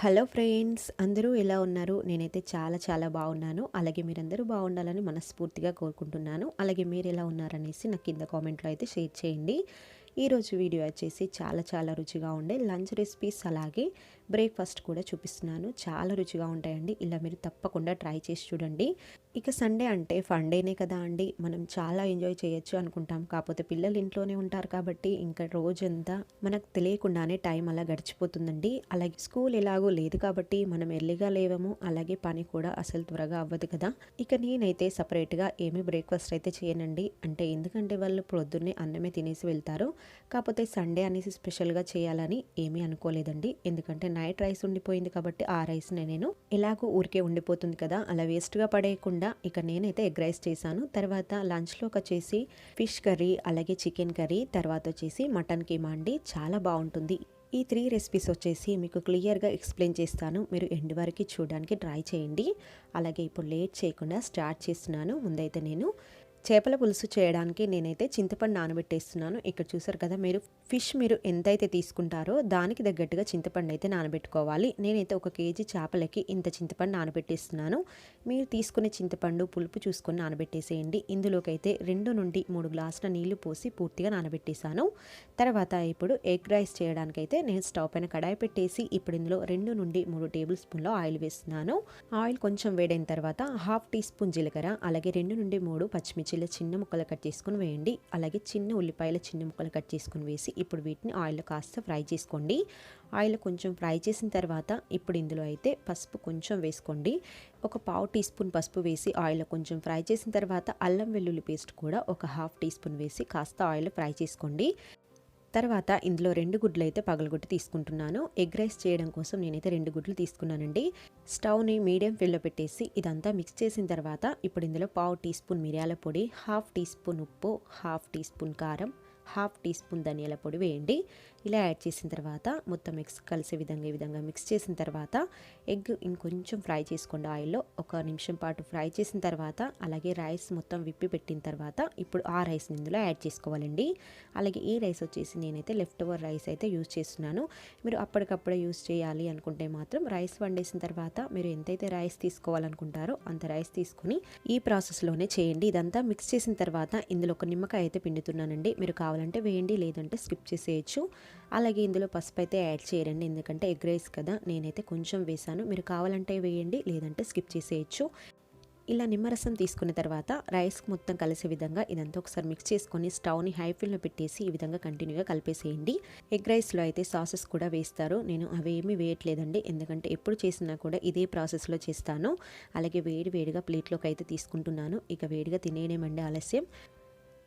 Hello friends అందరూ ఎలా ఉన్నారు? నేనైతే చాలా చాలా బాగున్నాను. అలాగే మీరందరూ బాగుండాలని మనస్ఫూర్తిగా కోరుకుంటున్నాను. అలాగే మీరు ఎలా ఉన్నారనేసి నాకు కింద కామెంట్లో అయితే షేర్ చేయండి. ఈరోజు వీడియో వచ్చేసి చాలా చాలా రుచిగా ఉండే లంచ్ రెసిపీస్ అలాగే బ్రేక్ఫాస్ట్ కూడా చూపిస్తున్నాను. చాలా రుచిగా ఉంటాయండి. ఇలా మీరు తప్పకుండా ట్రై చేసి చూడండి. ఇక సండే అంటే ఫండేనే కదా అండి. మనం చాలా ఎంజాయ్ చేయొచ్చు అనుకుంటాం. కాకపోతే పిల్లలు ఇంట్లోనే ఉంటారు కాబట్టి ఇంకా రోజంతా మనకు తెలియకుండానే టైం అలా గడిచిపోతుందండి. అలాగే స్కూల్ ఎలాగో లేదు కాబట్టి మనం ఎర్లీగా లేవము. అలాగే పని కూడా అసలు త్వరగా అవ్వదు కదా. ఇక నేనైతే సపరేట్గా ఏమీ బ్రేక్ఫాస్ట్ అయితే చేయనండి. అంటే ఎందుకంటే వాళ్ళు ప్రొద్దున్నే అన్నమే తినేసి వెళ్తారు. కాకపోతే సండే అనేసి స్పెషల్గా చేయాలని ఏమీ అనుకోలేదండి. ఎందుకంటే నైట్ రైస్ ఉండిపోయింది కాబట్టి ఆ రైస్నే నేను ఎలాగో ఊరికే ఉండిపోతుంది కదా అలా వేస్ట్గా పడేయకుండా ఇక నేనైతే ఎగ్ రైస్ చేశాను. తర్వాత లంచ్లోకి వచ్చేసి ఫిష్ కర్రీ అలాగే చికెన్ కర్రీ తర్వాత వచ్చేసి మటన్ కీమా అండి. చాలా బాగుంటుంది. ఈ త్రీ రెసిపీస్ వచ్చేసి మీకు క్లియర్గా ఎక్స్ప్లెయిన్ చేస్తాను. మీరు ఎండ్ వరకు చూడడానికి ట్రై చేయండి. అలాగే ఇప్పుడు లేట్ చేయకుండా స్టార్ట్ చేస్తున్నాను. ముందైతే నేను చేపల పులుసు చేయడానికి నేనైతే చింతపండు నానబెట్టేస్తున్నాను. ఇక్కడ చూసారు కదా మీరు ఫిష్ మీరు ఎంతైతే తీసుకుంటారో దానికి తగ్గట్టుగా చింతపండు అయితే నానబెట్టుకోవాలి. నేనైతే ఒక కేజీ చేపలకి ఇంత చింతపండు నానబెట్టేస్తున్నాను. మీరు తీసుకునే చింతపండు పులుపు చూసుకొని నానబెట్టేసేయండి. ఇందులోకి అయితే రెండు నుండి మూడు గ్లాసుల నీళ్ళు పోసి పూర్తిగా నానబెట్టేశాను. తర్వాత ఇప్పుడు ఎగ్ రైస్ చేయడానికైతే నేను స్టవ్ పైన కడాయి పెట్టేసి ఇప్పుడు ఇందులో రెండు నుండి మూడు టేబుల్ స్పూన్లో ఆయిల్ వేస్తున్నాను. ఆయిల్ కొంచెం వేడైన తర్వాత హాఫ్ టీ స్పూన్ జీలకర్ర అలాగే రెండు నుండి మూడు పచ్చిమిర్చి ఇలా చిన్న ముక్కలు కట్ చేసుకుని వేయండి. అలాగే చిన్న ఉల్లిపాయల చిన్న ముక్కలు కట్ చేసుకుని వేసి ఇప్పుడు వీటిని ఆయిల్లో కాస్త ఫ్రై చేసుకోండి. ఆయిల్ కొంచెం ఫ్రై చేసిన తర్వాత ఇప్పుడు ఇందులో అయితే పసుపు కొంచెం వేసుకోండి. ఒక పావు టీ స్పూన్ పసుపు వేసి ఆయిల్ కొంచెం ఫ్రై చేసిన తర్వాత అల్లం వెల్లుల్లి పేస్ట్ కూడా ఒక హాఫ్ టీ స్పూన్ వేసి కాస్త ఆయిల్ ఫ్రై చేసుకోండి. తర్వాత ఇందులో రెండు గుడ్లు అయితే పగలగొట్టి తీసుకుంటున్నాను. ఎగ్ రైస్ చేయడం కోసం నేనైతే రెండు గుడ్లు తీసుకున్నానండి. స్టవ్ని మీడియం ఫ్లేమ్లో పెట్టేసి ఇదంతా మిక్స్ చేసిన తర్వాత ఇప్పుడు ఇందులో పావు టీ స్పూన్ మిరియాల పొడి హాఫ్ టీ స్పూన్ ఉప్పు హాఫ్ టీ స్పూన్ కారం హాఫ్ టీ స్పూన్ ధనియాల పొడి వేయండి. ఇలా యాడ్ చేసిన తర్వాత మొత్తం మిక్స్ కలిసే విధంగా ఈ విధంగా మిక్స్ చేసిన తర్వాత ఎగ్ ఇంకొంచెం ఫ్రై చేసుకోండి. ఆయిల్లో ఒక నిమిషం పాటు ఫ్రై చేసిన తర్వాత అలాగే రైస్ మొత్తం విప్పి పెట్టిన తర్వాత ఇప్పుడు ఆ రైస్ని ఇందులో యాడ్ చేసుకోవాలండి. అలాగే ఈ రైస్ వచ్చేసి నేనైతే లెఫ్ట్ ఓవర్ రైస్ అయితే యూజ్ చేస్తున్నాను. మీరు అప్పటికప్పుడే యూజ్ చేయాలి అనుకుంటే మాత్రం రైస్ వండేసిన తర్వాత మీరు ఎంతైతే రైస్ తీసుకోవాలనుకుంటారో అంత రైస్ తీసుకుని ఈ ప్రాసెస్లోనే చేయండి. ఇదంతా మిక్స్ చేసిన తర్వాత ఇందులో ఒక నిమ్మకాయ అయితే పిండుతున్నానండి. మీరు కావాలంటే వేయండి లేదంటే స్కిప్ చేసేయచ్చు. అలాగే ఇందులో పసుపు అయితే యాడ్ చేయరండి ఎందుకంటే ఎగ్ రైస్ కదా నేనైతే కొంచెం వేసాను. మీరు కావాలంటే వేయండి లేదంటే స్కిప్ చేసేయచ్చు. ఇలా నిమ్మరసం తీసుకున్న తర్వాత రైస్ మొత్తం కలిసే విధంగా ఇదంతా ఒకసారి మిక్స్ చేసుకొని స్టవ్ని హై ఫ్లేమ్లో పెట్టేసి ఈ విధంగా కంటిన్యూగా కలిపేసేయండి. ఎగ్ రైస్లో అయితే సాసెస్ కూడా వేస్తారు. నేను అవేమీ వేయట్లేదండి. ఎందుకంటే ఎప్పుడు చేసినా కూడా ఇదే ప్రాసెస్లో చేస్తాను. అలాగే వేడి వేడిగా ప్లేట్లోకి అయితే తీసుకుంటున్నాను. ఇక వేడిగా తినేయడమండి ఆలస్యం.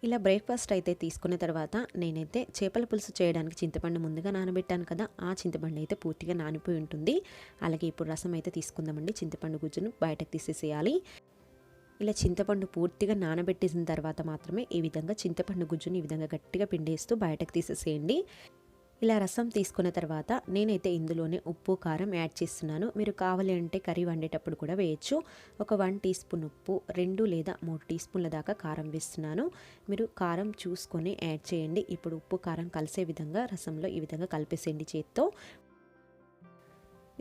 ఇలా బ్రేక్ఫాస్ట్ అయితే తీసుకున్న తర్వాత నేనైతే చేపల పులుసు చేయడానికి చింతపండు ముందుగా నానబెట్టాను కదా ఆ చింతపండు అయితే పూర్తిగా నానిపోయి ఉంటుంది. అలాగే ఇప్పుడు రసం అయితే తీసుకుందామండి. చింతపండు గుజ్జును బయటకు తీసేసేయాలి. ఇలా చింతపండు పూర్తిగా నానబెట్టేసిన తర్వాత మాత్రమే ఈ విధంగా చింతపండు గుజ్జుని ఈ విధంగా గట్టిగా పిండేస్తూ బయటకు తీసేసేయండి. ఇలా రసం తీసుకున్న తర్వాత నేనైతే ఇందులోనే ఉప్పు కారం యాడ్ చేస్తున్నాను. మీరు కావాలి అంటే కర్రీ వండేటప్పుడు కూడా వేయచ్చు. ఒక వన్ టీ స్పూన్ ఉప్పు రెండు లేదా మూడు టీ స్పూన్ల దాకా కారం వేస్తున్నాను. మీరు కారం చూసుకొని యాడ్ చేయండి. ఇప్పుడు ఉప్పు కారం కలిసే విధంగా రసంలో ఈ విధంగా కలిపేసేయండి చేత్తో.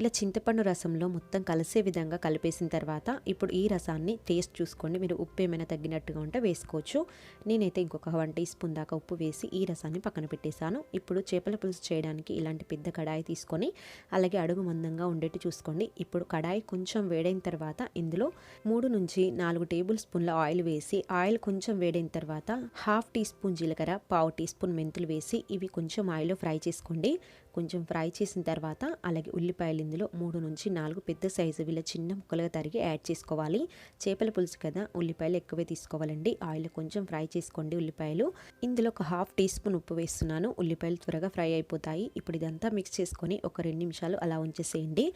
ఇలా చింతపండు రసంలో మొత్తం కలిసే విధంగా కలిపేసిన తర్వాత ఇప్పుడు ఈ రసాన్ని టేస్ట్ చూసుకోండి. మీరు ఉప్పు ఏమైనా తగ్గినట్టుగా ఉంటే వేసుకోవచ్చు. నేనైతే ఇంకొక వన్ టీ స్పూన్ దాకా ఉప్పు వేసి ఈ రసాన్ని పక్కన పెట్టేశాను. ఇప్పుడు చేపల పులుసు చేయడానికి ఇలాంటి పెద్ద కడాయి తీసుకొని అలాగే అడుగు మందంగా ఉండేట్టు చూసుకోండి. ఇప్పుడు కడాయి కొంచెం వేడైన తర్వాత ఇందులో మూడు నుంచి నాలుగు టేబుల్ స్పూన్ల ఆయిల్ వేసి ఆయిల్ కొంచెం వేడైన తర్వాత హాఫ్ టీ స్పూన్ జీలకర్ర పావు టీ స్పూన్ మెంతులు వేసి ఇవి కొంచెం ఆయిల్లో ఫ్రై చేసుకోండి. కొంచెం ఫ్రై చేసిన తర్వాత అలాగే ఉల్లిపాయలు ఇందులో మూడు నుంచి నాలుగు పెద్ద సైజు వీళ్ళ చిన్న ముక్కలుగా తరిగి యాడ్ చేసుకోవాలి. చేపల పులుసు కదా ఉల్లిపాయలు ఎక్కువే తీసుకోవాలండి. ఆయిల్ కొంచెం ఫ్రై చేసుకోండి ఉల్లిపాయలు. ఇందులో ఒక హాఫ్ టీ స్పూన్ ఉప్పు వేస్తున్నాను. ఉల్లిపాయలు త్వరగా ఫ్రై అయిపోతాయి. ఇప్పుడు ఇదంతా మిక్స్ చేసుకొని ఒక రెండు నిమిషాలు అలా ఉంచేసేయండి.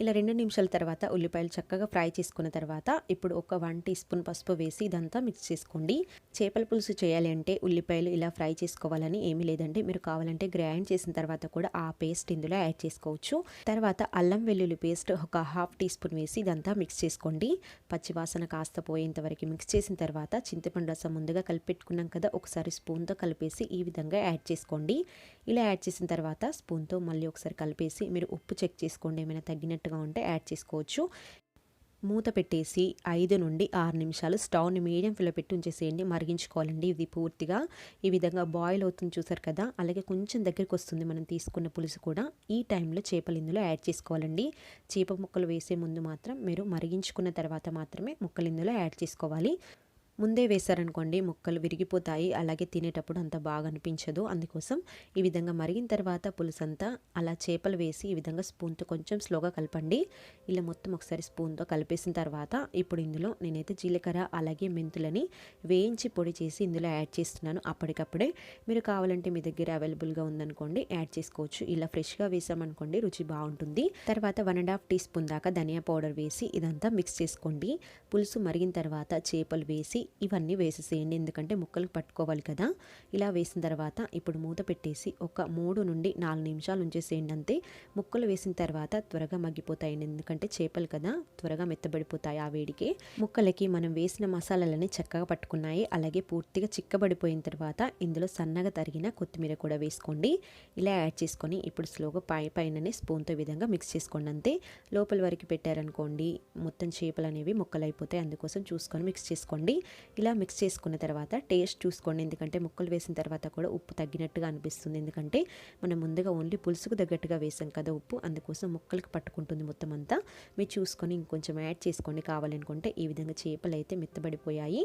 ఇలా రెండు నిమిషాల తర్వాత ఉల్లిపాయలు చక్కగా ఫ్రై చేసుకున్న తర్వాత ఇప్పుడు ఒక వన్ టీ స్పూన్ పసుపు వేసి ఇదంతా మిక్స్ చేసుకోండి. చేపల పులుసు చేయాలి అంటే ఉల్లిపాయలు ఇలా ఫ్రై చేసుకోవాలని ఏమీ లేదండి. మీరు కావాలంటే గ్రైండ్ చేసిన తర్వాత కూడా ఆ పేస్ట్ ఇందులో యాడ్ చేసుకోవచ్చు. తర్వాత అల్లం వెల్లుల్లి పేస్ట్ ఒక హాఫ్ టీ స్పూన్ వేసి ఇదంతా మిక్స్ చేసుకోండి. పచ్చివాసన కాస్త పోయేంత వరకు మిక్స్ చేసిన తర్వాత చింతపండు రసం ముందుగా కలిపెట్టుకున్నాం కదా ఒకసారి స్పూన్తో కలిపేసి ఈ విధంగా యాడ్ చేసుకోండి. ఇలా యాడ్ చేసిన తర్వాత స్పూన్తో మళ్ళీ ఒకసారి కలిపేసి మీరు ఉప్పు చెక్ చేసుకోండి. ఏమైనా తగ్గినట్టుగా ఉంటే యాడ్ చేసుకోవచ్చు. మూత పెట్టేసి ఐదు నుండి ఆరు నిమిషాలు స్టవ్ని మీడియం ఫ్లేమ్లో పెట్టి ఉంచేసేయండి. మరిగించుకోవాలండి ఇది పూర్తిగా. ఈ విధంగా బాయిల్ అవుతుంది చూసారు కదా? అలాగే కొంచెం దగ్గరికి వస్తుంది మనం తీసుకున్న పులుసు కూడా. ఈ టైంలో చేపలు ఇందులో యాడ్ చేసుకోవాలండి. చేప ముక్కలు వేసే ముందు మాత్రం మీరు మరిగించుకున్న తర్వాత మాత్రమే ముక్కలు ఇందులో యాడ్ చేసుకోవాలి. ముందే వేశారనుకోండి ముక్కలు విరిగిపోతాయి. అలాగే తినేటప్పుడు అంత బాగా అనిపించదు అందుకోసం ఈ విధంగా మరిగిన తర్వాత పులుసంతా అలా చేపలు వేసి ఈ విధంగా స్పూన్తో కొంచెం స్లోగా కలపండి. ఇలా మొత్తం ఒకసారి స్పూన్తో కలిపేసిన తర్వాత ఇప్పుడు ఇందులో నేనైతే జీలకర్ర అలాగే మెంతులని వేయించి పొడి చేసి ఇందులో యాడ్ చేస్తున్నాను అప్పటికప్పుడే. మీరు కావాలంటే మీ దగ్గర అవైలబుల్గా ఉందనుకోండి యాడ్ చేసుకోవచ్చు. ఇలా ఫ్రెష్గా వేసామనుకోండి రుచి బాగుంటుంది. తర్వాత one and half teaspoon దాకా ధనియా పౌడర్ వేసి ఇదంతా మిక్స్ చేసుకోండి. పులుసు మరిగిన తర్వాత చేపలు వేసి ఇవన్నీ వేసేసేయండి. ఎందుకంటే ముక్కలు పట్టుకోవాలి కదా. ఇలా వేసిన తర్వాత ఇప్పుడు మూత పెట్టేసి ఒక మూడు నుండి నాలుగు నిమిషాలు ఉంచేసేయండి అంతే. ముక్కలు వేసిన తర్వాత త్వరగా మగ్గిపోతాయండి. ఎందుకంటే చేపలు కదా త్వరగా మెత్తబడిపోతాయి ఆ వేడికి. ముక్కలకి మనం వేసిన మసాలాలని చక్కగా పట్టుకున్నాయి. అలాగే పూర్తిగా చిక్కబడిపోయిన తర్వాత ఇందులో సన్నగా తరిగిన కొత్తిమీర కూడా వేసుకోండి. ఇలా యాడ్ చేసుకొని ఇప్పుడు స్లోగా పై పైననే స్పూన్తో విధంగా మిక్స్ చేసుకోండి అంతే. లోపల వరకు పెట్టారనుకోండి మొత్తం చేపలు అనేవి ముక్కలు అయిపోతాయి అందుకోసం చూసుకొని మిక్స్ చేసుకోండి. ఇలా మిక్స్ చేసుకున్న తర్వాత టేస్ట్ చూసుకోండి. ఎందుకంటే ముక్కలు వేసిన తర్వాత కూడా ఉప్పు తగ్గినట్టుగా అనిపిస్తుంది. ఎందుకంటే మనం ముందుగా ఓన్లీ పులుసుకు తగ్గట్టుగా వేసాం కదా ఉప్పు. అందుకోసం ముక్కలకు పట్టుకుంటుంది మొత్తం అంతా. మీరు చూసుకొని ఇంకొంచెం యాడ్ చేసుకోండి. కావాలనుకుంటే ఈ విధంగా చేపలు అయితే మెత్తబడిపోయాయి.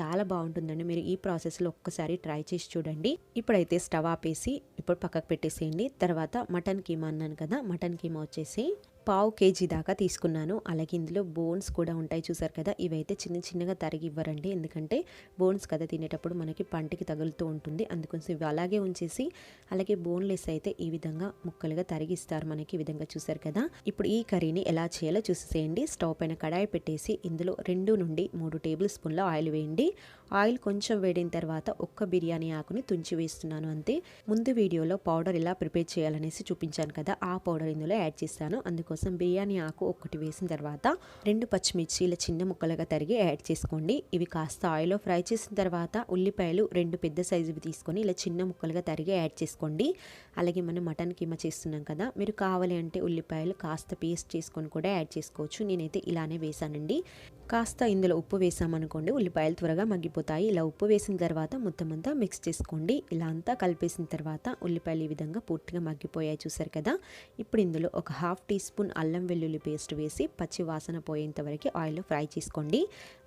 చాలా బాగుంటుందండి. మీరు ఈ ప్రాసెస్లో ఒక్కసారి ట్రై చేసి చూడండి. ఇప్పుడైతే స్టవ్ ఆపేసి ఇప్పుడు పక్కకు పెట్టేసేయండి. తర్వాత మటన్ కీమా అన్నాను కదా మటన్ కీమా వచ్చేసి పావు కేజీ దాకా తీసుకున్నాను. అలాగే ఇందులో బోన్స్ కూడా ఉంటాయి చూసారు కదా? ఇవైతే చిన్న చిన్నగా తరిగి ఇవ్వరండి. ఎందుకంటే బోన్స్ కదా తినేటప్పుడు మనకి పంటికి తగులుతూ ఉంటుంది. అందుకోసం ఇవి అలాగే ఉంచేసి అలాగే బోన్లెస్ అయితే ఈ విధంగా ముక్కలుగా తరిగిస్తారు మనకి ఈ విధంగా చూసారు కదా? ఇప్పుడు ఈ కర్రీని ఎలా చేయాలో చూసేయండి స్టవ్ పైన కడాయి పెట్టేసి ఇందులో రెండు నుండి మూడు టేబుల్ స్పూన్ల ఆయిల్ వేయండి. ఆయిల్ కొంచెం వేడిన తర్వాత ఒక్క బిర్యానీ ఆకుని తుంచి వేస్తున్నాను అంతే. ముందు వీడియోలో పౌడర్ ఇలా ప్రిపేర్ చేయాలనేసి చూపించాను కదా? ఆ పౌడర్ ఇందులో యాడ్ చేస్తాను. అందుకోసం బిర్యానీ ఆకు ఒకటి వేసిన తర్వాత రెండు పచ్చిమిర్చి ఇలా చిన్న ముక్కలుగా తరిగి యాడ్ చేసుకోండి. ఇవి కాస్త ఆయిల్లో ఫ్రై చేసిన తర్వాత ఉల్లిపాయలు రెండు పెద్ద సైజువి తీసుకొని ఇలా చిన్న ముక్కలుగా తరిగి యాడ్ చేసుకోండి. అలాగే మనం మటన్ కీమా చేస్తున్నాం కదా మీరు కావాలి అంటే ఉల్లిపాయలు కాస్త పేస్ట్ చేసుకొని కూడా యాడ్ చేసుకోవచ్చు. నేనైతే ఇలానే వేసానండి కాస్త ఇందులో ఉప్పు వేసామనుకోండి ఉల్లిపాయలు త్వరగా మగ్గిపోతాయి. ఇలా ఉప్పు వేసిన తర్వాత మొత్తం అంతా మిక్స్ చేసుకోండి. ఇలా అంతా కలిపేసిన తర్వాత ఉల్లిపాయలు ఈ విధంగా పూర్తిగా మగ్గిపోయాయి చూసారు కదా. ఇప్పుడు ఇందులో ఒక హాఫ్ టీ స్పూన్ స్పూన్ అల్లం వెల్లుల్లి పేస్ట్ వేసి పచ్చి వాసన పోయేంత వరకు ఆయిల్లో ఫ్రై చేసుకోండి.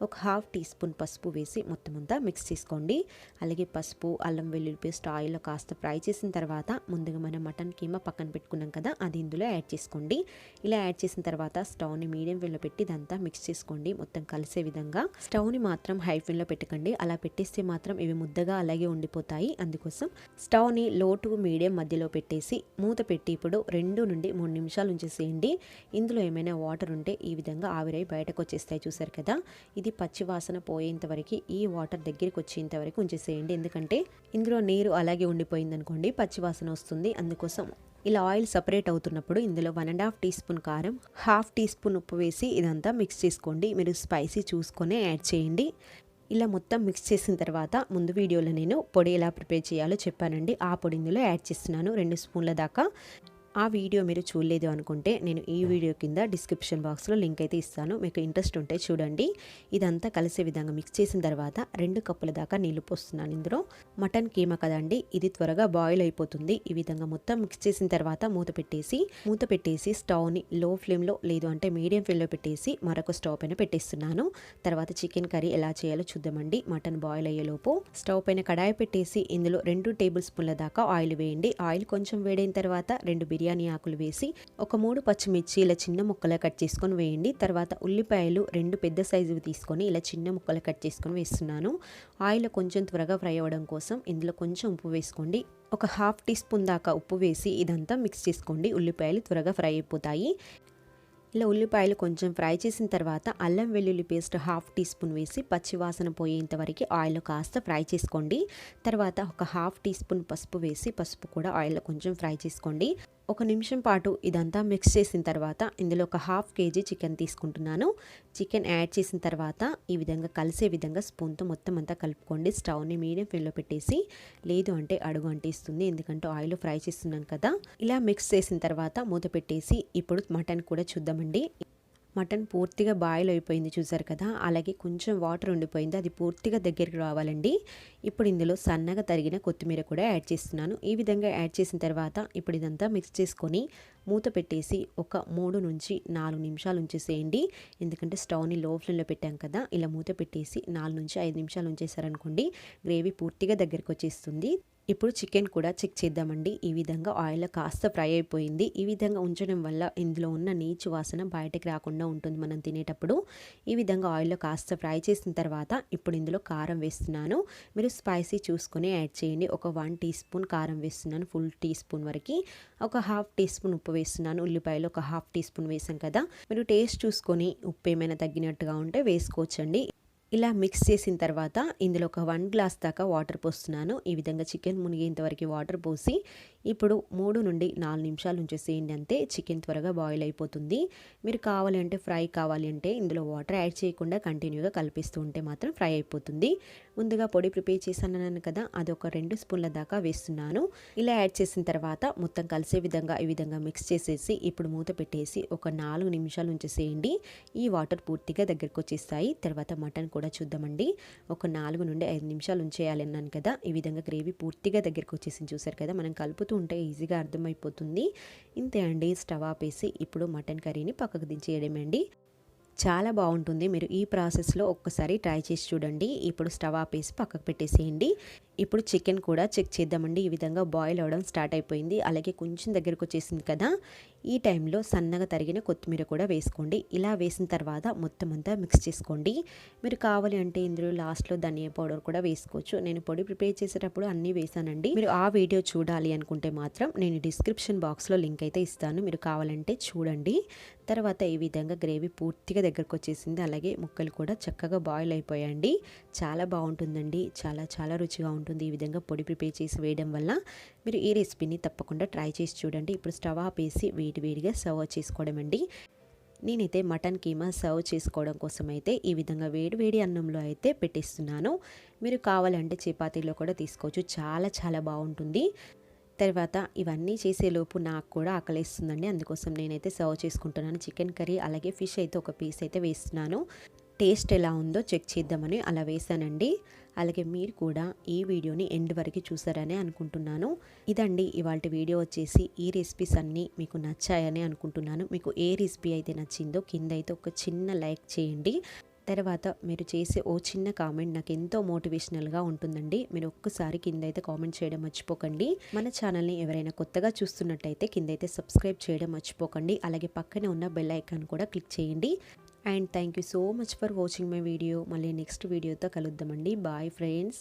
ఒక హాఫ్ టీ స్పూన్ పసుపు వేసి మొత్తం అంతా మిక్స్ చేసుకోండి. అలాగే పసుపు అల్లం వెల్లుల్లి పేస్ట్ ఆయిల్లో కాస్త ఫ్రై చేసిన తర్వాత ముందుగా మనం మటన్ కీమా పక్కన పెట్టుకున్నాం కదా అది ఇందులో యాడ్ చేసుకోండి. ఇలా యాడ్ చేసిన తర్వాత స్టవ్ని మీడియం ఫ్లేమ్లో పెట్టి ఇదంతా మిక్స్ చేసుకోండి. మొత్తం కలిసే విధంగా స్టవ్ని మాత్రం హై ఫ్లేమ్లో పెట్టకండి. అలా పెట్టేస్తే మాత్రం ఇవి ముద్దగా అలాగే ఉండిపోతాయి. అందుకోసం స్టవ్ని లో టు మీడియం మధ్యలో పెట్టేసి మూత పెట్టి ఇప్పుడు రెండు నుండి మూడు నిమిషాలు ఉంచేసేయండి. ఇందులో ఏమైనా వాటర్ ఉంటే ఈ విధంగా ఆవిరై బయటకు వచ్చేస్తాయి చూసారు కదా. ఇది పచ్చి వాసన పోయేంత వరకు ఈ వాటర్ దగ్గరికి వచ్చేంత వరకు ఉంచేసేయండి. ఎందుకంటే ఇందులో నీరు అలాగే ఉండిపోయింది అనుకోండి పచ్చి వాసన వస్తుంది. అందుకోసం ఇలా ఆయిల్ సపరేట్ అవుతున్నప్పుడు ఇందులో one and half teaspoon కారం హాఫ్ టీ స్పూన్ ఉప్పు వేసి ఇదంతా మిక్స్ చేసుకోండి. మీరు స్పైసీ చూసుకొని యాడ్ చేయండి. ఇలా మొత్తం మిక్స్ చేసిన తర్వాత ముందు వీడియోలో నేను పొడి ఎలా ప్రిపేర్ చేయాలో చెప్పానండి. ఆ పొడి ఇందులో యాడ్ చేస్తున్నాను. రెండు స్పూన్ల దాకా ఆ వీడియో మీరు చూడలేదు అనుకుంటే నేను ఈ వీడియో కింద డిస్క్రిప్షన్ బాక్స్లో లింక్ అయితే ఇస్తాను. మీకు ఇంట్రెస్ట్ ఉంటే చూడండి. ఇదంతా కలిసే విధంగా మిక్స్ చేసిన తర్వాత రెండు కప్పుల దాకా నీళ్ళు పోస్తున్నాను ఇందులో. మటన్ కీమా కదండి ఇది త్వరగా బాయిల్ అయిపోతుంది. ఈ విధంగా మొత్తం మిక్స్ చేసిన తర్వాత మూత పెట్టేసి మూత పెట్టేసి స్టవ్ని లో ఫ్లేమ్లో లేదు అంటే మీడియం ఫ్లేమ్లో పెట్టేసి మరొక స్టవ్ పైన పెట్టేస్తున్నాను. తర్వాత చికెన్ కర్రీ ఎలా చేయాలో చూద్దామండి. మటన్ బాయిల్ అయ్యేలోపు స్టవ్ పైన కడాయి పెట్టేసి ఇందులో రెండు టేబుల్ స్పూన్ల దాకా ఆయిల్ వేయండి. ఆయిల్ కొంచెం వేడైన తర్వాత రెండు బిర్యానీ బిర్యానీ ఆకులు వేసి ఒక మూడు పచ్చిమిర్చి ఇలా చిన్న ముక్కలు కట్ చేసుకొని వేయండి. తర్వాత ఉల్లిపాయలు రెండు పెద్ద సైజువి తీసుకొని ఇలా చిన్న ముక్కలు కట్ చేసుకొని వేస్తున్నాను. ఆయిల్ కొంచెం త్వరగా ఫ్రై అవ్వడం కోసం ఇందులో కొంచెం ఉప్పు వేసుకోండి. ఒక హాఫ్ టీ స్పూన్ దాకా ఉప్పు వేసి ఇదంతా మిక్స్ చేసుకోండి. ఉల్లిపాయలు త్వరగా ఫ్రై అయిపోతాయి. ఇలా ఉల్లిపాయలు కొంచెం ఫ్రై చేసిన తర్వాత అల్లం వెల్లుల్లి పేస్ట్ హాఫ్ టీ స్పూన్ వేసి పచ్చివాసన పోయేంతవరకు పోయేంత వరకు ఆయిల్లో కాస్త ఫ్రై చేసుకోండి. తర్వాత ఒక హాఫ్ టీ స్పూన్ పసుపు వేసి పసుపు కూడా ఆయిల్లో కొంచెం ఫ్రై చేసుకోండి. ఒక నిమిషం పాటు ఇదంతా మిక్స్ చేసిన తర్వాత ఇందులో ఒక హాఫ్ కేజీ చికెన్ తీసుకుంటున్నాను. చికెన్ యాడ్ చేసిన తర్వాత ఈ విధంగా కలిసే విధంగా స్పూన్తో మొత్తం అంతా కలుపుకోండి. స్టవ్ని మీడియం ఫ్లేమ్లో పెట్టేసి లేదు అంటే అడుగు అంటిస్తుంది ఎందుకంటే ఆయిల్ ఫ్రై చేస్తున్నాం కదా. ఇలా మిక్స్ చేసిన తర్వాత మూత పెట్టేసి ఇప్పుడు మటన్ కూడా చూద్దామండి. మటన్ పూర్తిగా బాయిల్ అయిపోయింది చూసారు కదా? అలాగే కొంచెం వాటర్ ఉండిపోయింది. అది పూర్తిగా దగ్గరికి రావాలండి. ఇప్పుడు ఇందులో సన్నగా తరిగిన కొత్తిమీర కూడా యాడ్ చేస్తున్నాను. ఈ విధంగా యాడ్ చేసిన తర్వాత ఇప్పుడు ఇదంతా మిక్స్ చేసుకొని మూత పెట్టేసి ఒక మూడు నుంచి నాలుగు నిమిషాలు ఉంచేసేయండి. ఎందుకంటే స్టవ్ని లో ఫ్లేమ్లో పెట్టాం కదా? ఇలా మూత పెట్టేసి నాలుగు నుంచి ఐదు నిమిషాలు ఉంచేసారనుకోండి గ్రేవీ పూర్తిగా దగ్గరికి వచ్చేస్తుంది. ఇప్పుడు చికెన్ కూడా చెక్ చేద్దామండి. ఈ విధంగా ఆయిల్ కాస్త ఫ్రై అయిపోయింది. ఈ విధంగా ఉంచడం వల్ల ఇందులో ఉన్న నీచు వాసన బయటకు రాకుండా ఉంటుంది మనం తినేటప్పుడు. ఈ విధంగా ఆయిల్లో కాస్త ఫ్రై చేసిన తర్వాత ఇప్పుడు ఇందులో కారం వేస్తున్నాను. మీరు స్పైసీ చూసుకొని యాడ్ చేయండి. ఒక వన్ టీ స్పూన్ కారం వేస్తున్నాను ఫుల్ టీ స్పూన్ వరకు. ఒక హాఫ్ టీ స్పూన్ ఉప్పు వేస్తున్నాను. ఉల్లిపాయలు ఒక హాఫ్ టీ స్పూన్ వేసాం కదా. మీరు టేస్ట్ చూసుకొని ఉప్పు ఏమైనా తగ్గినట్టుగా ఉంటే వేసుకోవచ్చండి. ఇలా మిక్స్ చేసిన తర్వాత ఇందులో ఒక వన్ గ్లాస్ దాకా వాటర్ పోస్తున్నాను. ఈ విధంగా చికెన్ మునిగేంతవరకు వాటర్ పోసి ఇప్పుడు మూడు నుండి నాలుగు నిమిషాలు ఉంచేసేయండి అంతే చికెన్ త్వరగా బాయిల్ అయిపోతుంది. మీరు కావాలంటే ఫ్రై కావాలి అంటే ఇందులో వాటర్ యాడ్ చేయకుండా కంటిన్యూగా కలిపిస్తూ ఉంటే మాత్రం ఫ్రై అయిపోతుంది. ముందుగా పొడి ప్రిపేర్ చేశాను కదా అది ఒక రెండు స్పూన్ల దాకా వేస్తున్నాను. ఇలా యాడ్ చేసిన తర్వాత మొత్తం కలిసే విధంగా ఈ విధంగా మిక్స్ చేసేసి ఇప్పుడు మూత పెట్టేసి ఒక నాలుగు నిమిషాలు ఉంచేసేయండి. ఈ వాటర్ పూర్తిగా దగ్గరకు వచ్చేస్తాయి. తర్వాత మటన్ కూడా చూద్దామండి. ఒక నాలుగు నుండి ఐదు నిమిషాలు ఉంచేయాలి అన్నాను కదా. ఈ విధంగా గ్రేవీ పూర్తిగా దగ్గరకు వచ్చేసి చూసారు కదా. మనం కలుపుతూ ఉంటే ఈజీగా అర్థమైపోతుంది. ఇంతే అండి స్టవ్ ఆపేసి ఇప్పుడు మటన్ కర్రీని పక్కకు దించేయడమే అండి చాలా బాగుంటుంది. మీరు ఈ ప్రాసెస్లో ఒక్కసారి ట్రై చేసి చూడండి. ఇప్పుడు స్టవ్ ఆపేసి పక్కకు పెట్టేసేయండి. ఇప్పుడు చికెన్ కూడా చెక్ చేద్దామండి. ఈ విధంగా బాయిల్ అవ్వడం స్టార్ట్ అయిపోయింది. అలాగే కొంచెం దగ్గరకు వచ్చేసింది కదా. ఈ టైంలో సన్నగా తరిగిన కొత్తిమీర కూడా వేసుకోండి. ఇలా వేసిన తర్వాత మొత్తం అంతా మిక్స్ చేసుకోండి. మీరు కావాలి అంటే ఇందులో లాస్ట్లో ధనియా పౌడర్ కూడా వేసుకోవచ్చు. నేను పొడి ప్రిపేర్ చేసేటప్పుడు అన్నీ వేసానండి. మీరు ఆ వీడియో చూడాలి అనుకుంటే మాత్రం నేను డిస్క్రిప్షన్ బాక్స్లో లింక్ అయితే ఇస్తాను. మీరు కావాలంటే చూడండి. తర్వాత ఈ విధంగా గ్రేవీ పూర్తిగా దగ్గరకు వచ్చేసింది. అలాగే ముక్కలు కూడా చక్కగా బాయిల్ అయిపోయాయండి. చాలా బాగుంటుందండి. చాలా చాలా రుచిగా ఉంటుంది. ఉంటుంది ఈ విధంగా పొడి ప్రిపేర్ చేసి వేయడం వల్ల. మీరు ఈ రెసిపీని తప్పకుండా ట్రై చేసి చూడండి. ఇప్పుడు స్టవ్ ఆపేసి వేడి వేడిగా సర్వ్ చేసుకోవడం అండి. నేనైతే మటన్ కీమా సర్వ్ చేసుకోవడం కోసం అయితే ఈ విధంగా వేడి వేడి అన్నంలో అయితే పెట్టిస్తున్నాను. మీరు కావాలంటే చపాతీలో కూడా తీసుకోవచ్చు. చాలా చాలా బాగుంటుంది. తర్వాత ఇవన్నీ చేసేలోపు నాకు కూడా ఆకలిస్తుందండి. అందుకోసం నేనైతే సర్వ్ చేసుకుంటున్నాను. చికెన్ కర్రీ అలాగే ఫిష్ అయితే ఒక పీస్ అయితే వేస్తున్నాను. టేస్ట్ ఎలా ఉందో చెక్ చేద్దామని అలా వేసానండి అలాగే మీరు కూడా ఈ వీడియోని ఎండ్ వరకు చూసారని అనుకుంటున్నాను. ఇదండి ఇవాళ వీడియో వచ్చేసి ఈ రెసిపీస్ అన్నీ మీకు నచ్చాయని అనుకుంటున్నాను. మీకు ఏ రెసిపీ అయితే నచ్చిందో కింద అయితే ఒక చిన్న లైక్ చేయండి. తర్వాత మీరు చేసే ఓ చిన్న కామెంట్ నాకు ఎంతో మోటివేషనల్గా ఉంటుందండి. మీరు ఒక్కసారి కింద అయితే కామెంట్ చేయడం మర్చిపోకండి. మన ఛానల్ని ఎవరైనా కొత్తగా చూస్తున్నట్టయితే కింద అయితే సబ్స్క్రైబ్ చేయడం మర్చిపోకండి. అలాగే పక్కనే ఉన్న బెల్ ఐకాన్ కూడా క్లిక్ చేయండి. And thank you so much for watching my video. మళ్ళీ నెక్స్ట్ వీడియోతో కలుద్దామండి. Bye friends.